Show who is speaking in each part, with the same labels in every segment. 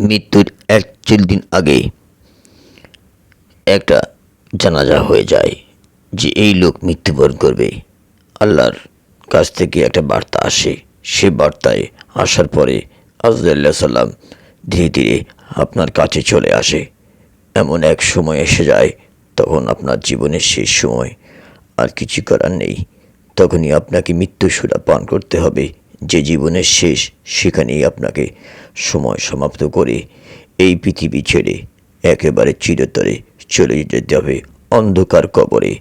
Speaker 1: মৃত্যুর একচল্লিশ দিন আগে একটা জানাজা হয়ে যায় যে এই লোক মৃত্যুবরণ করবে। আল্লাহর কাছ থেকে একটা বার্তা আসে। সে বার্তায় আসার পরে আজদুল্লাহ সাল্লাম ধীরে ধীরে আপনার কাছে চলে আসে। এমন এক সময় এসে যায়, তখন আপনার জীবনের শেষ সময়। আর কিছু করার নেই। তখনই আপনাকে মৃত্যু সুরা পান করতে হবে। যে জীবনের শেষ, সেখানেই আপনাকে সময় সমাপ্ত করে এই পৃথিবী ছেড়ে একেবারে চিরতরে চলে যেতে হবে অন্ধকার কবরে।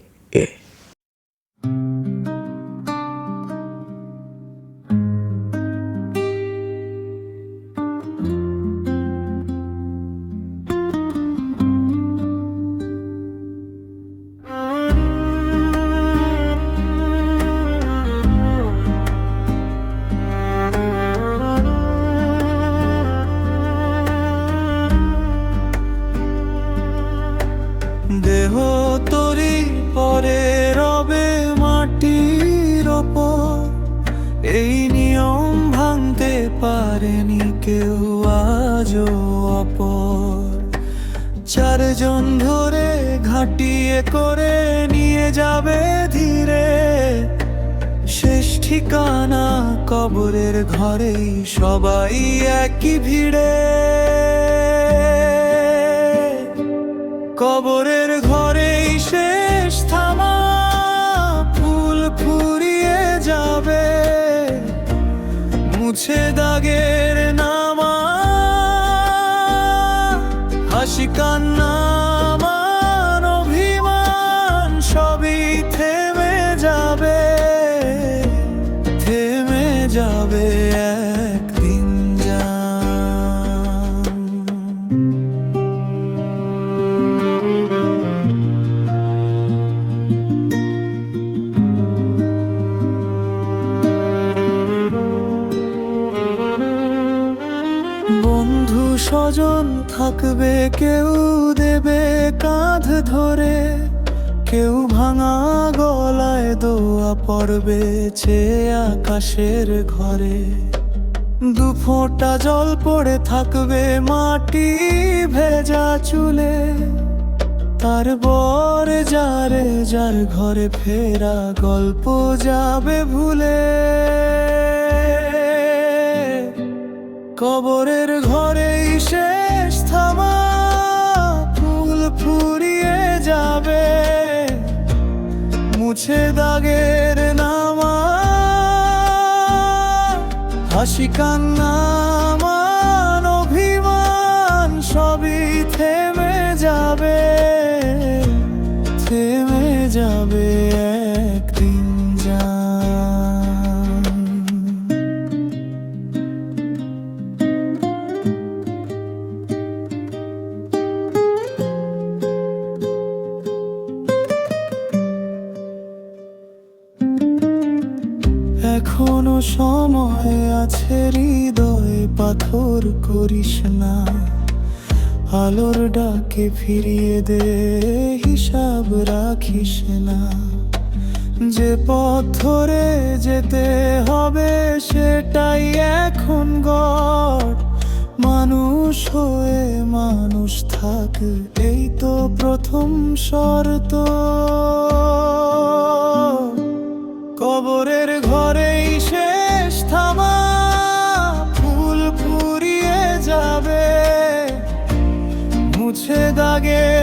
Speaker 2: এই নিয়ম ভাঙতে পারেনি কেউ আজও অপর। চারজন ধরে ঘাটিয়ে করে নিয়ে যাবে ধীরে। শেষ ঠিকানা কবরের ঘরেই সবাই একই ভিড়ে। কবরের মুছে দাগের নামা হাসি কান্না মান অভিমান সবই থেমে যাবে থেমে যাবে। স্বজন থাকবে, কেউ দেবে কাঁধ ধরে, কেউ ভাঙা গলায় দোয়া পড়বে চেয়ে আকাশের ঘরে। দু ফোঁটা জল পড়ে থাকবে মাটি ভেজা চুলে, তার বর যারে যার ঘরে ফেরা গল্প যাবে ভুলে। কবরের ঘরেই শেষ থামা ফুল ফুরিয়ে যাবে। মুছে দাগের নামা হাসি কান্না এখনও সময় আছে হৃদয়ে পাথর করিস না। আলোর ডাকে ফিরিয়ে দে, হিসাব রাখিস না। যে পথ ধরে যেতে হবে সেটাই এখন গড়। মানুষ হয়ে মানুষ থাক, এই তো প্রথম শর্ত। মুছে